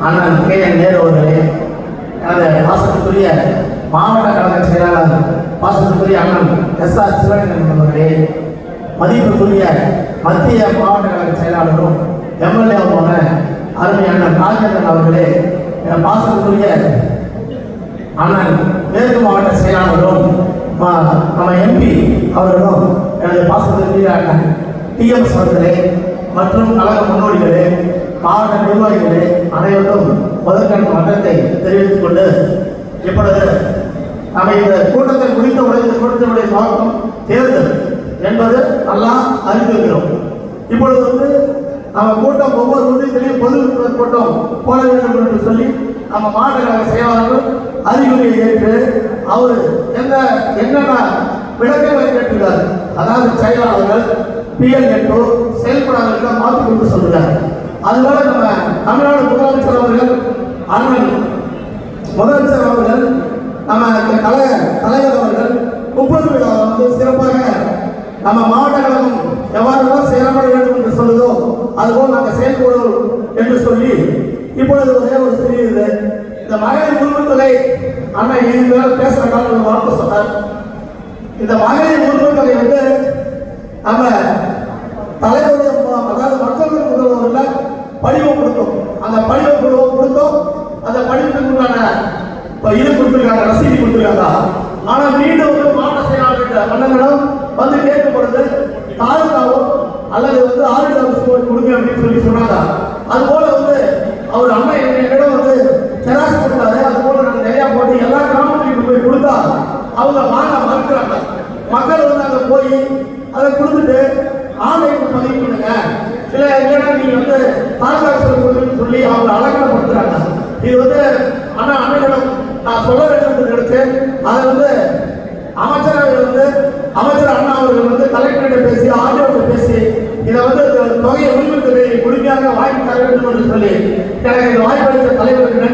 அண்ணன் K N Nehru அவர்களே எனது பாசத்துக்குரிய மாவட்ட கழக செயலாளர் பாசத்துக்குரிய அண்ணன் எஸ் ஆர் சிவகங்கன் அவர்களே மதிப்புக்குரிய மத்திய மாவட்ட கழக செயலாளரும் எம்எல்ஏவுமான அருமை அண்ணன் ராஜேந்திரன் அவர்களே என் பாசத்துக்குரிய அண்ணன் மேற்கு மாவட்ட செயலாளரும் மா- நம்ம எம்பி அவர்களும் எனது பாசத்திற்குரிய அண்ணன் டிஎம்எஸ் அவர்களே மற்றும் கழக முன்னோடிகளே மாவட்ட நிர்வாகிகளே அனைவரும் முதற்கண் மன்றத்தை தெரிவித்துக் கொண்டு இப்பொழுது நம்ம இந்த கூட்டத்தை முடித்தவுடன் இந்த கூட்டத்தினுடைய நோக்கம் தேர்தல் என்பது நல்லா அறிந்திருக்கிறோம் இப்பொழுது வந்து நம்ம கூட்டம் ஒவ்வொரு ஒன்றியத்திலையும் பொது கூட்டம் போட வேண்டும் என்று சொல்லி நம்ம மாவட்ட செயலாளர்கள் அறிவுரை ஏற்று அவர் என்ன என்னென்ன விளக்கங்களை கேட்டுள்ளார் அதாவது செயலாளர்கள் பிஎல் எட்டோ செயல்படாதவர்கள் மாற்றி கொண்டு சொல்லுகிறார் அதனால நம்ம தமிழ்நாடு முதலமைச்சர் அவர்கள் அண்ணன் முதலமைச்சர் அவர்கள் நம்ம இந்த தலைவர் அவர்கள் முப்பது விழாவை வந்து சிறப்பாக நம்ம மாவட்ட கழகம் எவ்வாறுதான் செயல்பட வேண்டும் என்று சொல்லுதோ அதுபோல் நாங்கள் செயல்படுவோம் என்று சொல்லி இப்பொழுது ஒரே ஒரு சிறிய இது இந்த மகளிர் உரிமைத்தொகை அண்ணன் இது மேல பேசுற காலம் ஒரு வார்த்தை சொன்னார். இந்த மகளிர் உரிமைத்தொகை வந்து நம்ம அந்த உண்டான இது கொடுத்துருக்காங்க ரசீது கொடுத்துருக்காங்க. ஆனா மீண்டும் வந்து மாவட்ட செயலாளர்கிட்ட மன்னனிடம் வந்து கேட்கப்படுது தாலுகாவோ அல்லது வந்து ஆர்டி ஆஃபீஸ் போய் கொடுங்க அப்படின்னு சொல்லி சொன்னாங்க. அது போல வந்து அவர் அண்ணன் என்னிடம் வந்து தெராஸ் கொடுத்தாரு. அது போல நாங்கள் நிறையா போட்டு எல்லா கிராமத்துலையும் போய் கொடுத்தா அவங்க வாங்க மறுக்கிறாங்க. மக்கள் வந்து அங்கே போய் அதை கொடுத்துட்டு ஆன்லைன் பதிவு பண்ணுங்க. சில இல்லைன்னா நீங்கள் வந்து தாலுகாக்கள் கொடுங்கன்னு சொல்லி அவங்க அலங்கனப்படுத்துறாங்க இது வந்து அண்ணா அண்ணனிடம் நான் சொல்ல வேண்டும் என்று நினைச்சேன் அதை வந்து அமைச்சரவை வந்து அமைச்சர் அண்ணா அவர்கள் வந்து கலெக்டர்கிட்ட பேசி ஆர்டிஓட்ட பேசி இதை வந்து தொகையை உரிமை தொகையை முழுமையாக வாங்கி தர வேண்டும் என்று சொல்லி எனக்கு இந்த வாய்ப்பு அளித்த தலைவருக்கு